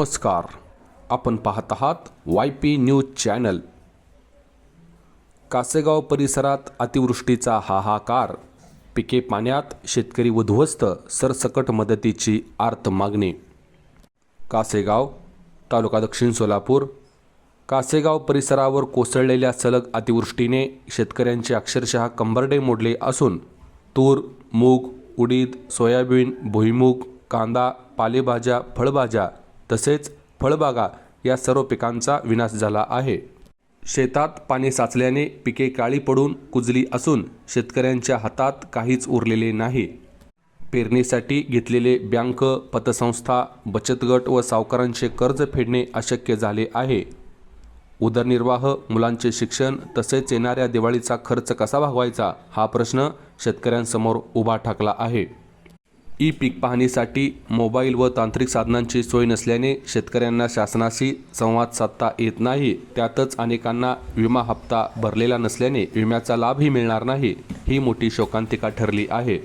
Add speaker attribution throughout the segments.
Speaker 1: नमस्कार. आपण पाहत आहात Y P news channel Kasegaon परिसरात अतिवृष्टीचा हाहाकार. पिके पाण्यात शेतकरी उद्ध्वस्त सरसकट मदतीची आर्त मागणी. कासेगाव तालुका दक्षिण सोलापूर. कासेगाव परिसरावर कोसळलेल्या सलग अतिवृष्टीने शेतकऱ्यांचे अक्षरशः कंबरडे मोडले असून तूर मूग उडीद सोयाबीन भुईमूग कांदा पालेभाज्या फळभाज्या तसेच फळबागा या सर्व पिकांचा विनाश झाला आहे. शेतात पाणी साचल्याने पिके काळी पडून कुजली असून शेतकऱ्यांच्या हातात काहीच उरलेले नाही. पेरणीसाठी घेतलेले बँक पतसंस्था बचत गट व सावकारांचे कर्ज फेडणे अशक्य झाले आहे. उदरनिर्वाह मुलांचे शिक्षण तसेच येणाऱ्या दिवाळीचा खर्च कसा भागवायचा हा प्रश्न शेतकऱ्यांसमोर उभा ठाकला आहे. ई पीक पाहणीसाठी मोबाईल व तांत्रिक साधनांची सोय नसल्याने शेतकऱ्यांना शासनाशी संवाद साधता येत नाही. त्यातच अनेकांना विमा हप्ता भरलेला नसल्याने विम्याचा लाभही मिळणार नाही. ही मोठी शोकांतिका ठरली आहे.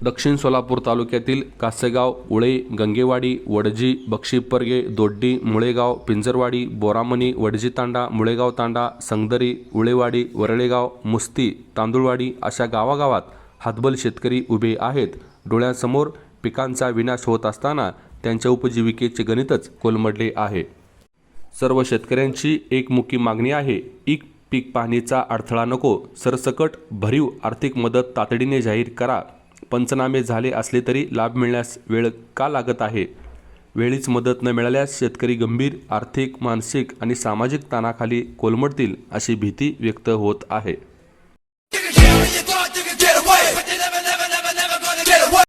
Speaker 1: दक्षिण सोलापूर तालुक्यातील कासेगाव उळे गंगेवाडी वडजी बक्षीपर्गे दोड्डी मुळेगाव पिंजरवाडी बोरामणी वडजी तांडा मुळेगाव तांडा संगदरी उळेवाडी वरळेगाव मुस्ती तांदुळवाडी अशा गावागावात हातबल शेतकरी उभे आहेत. डोळ्यासमोर पिकांचा विनाश होत असताना त्यांच्या उपजीविकेचे गणितच कोलमडले आहे. सर्व शेतकऱ्यांची एकमुखी मागणी आहे एक पीक पाहणीचा अडथळा नको सरसकट भरीव आर्थिक मदत तातडीने जाहीर करा. पंचनामे झाले असले तरी लाभ मिळण्यास वेळ का लागत आहे? वेळीच मदत न मिळाल्यास शेतकरी गंभीर आर्थिक मानसिक आणि सामाजिक ताणाखाली कोलमडतील अशी भीती व्यक्त होत आहे.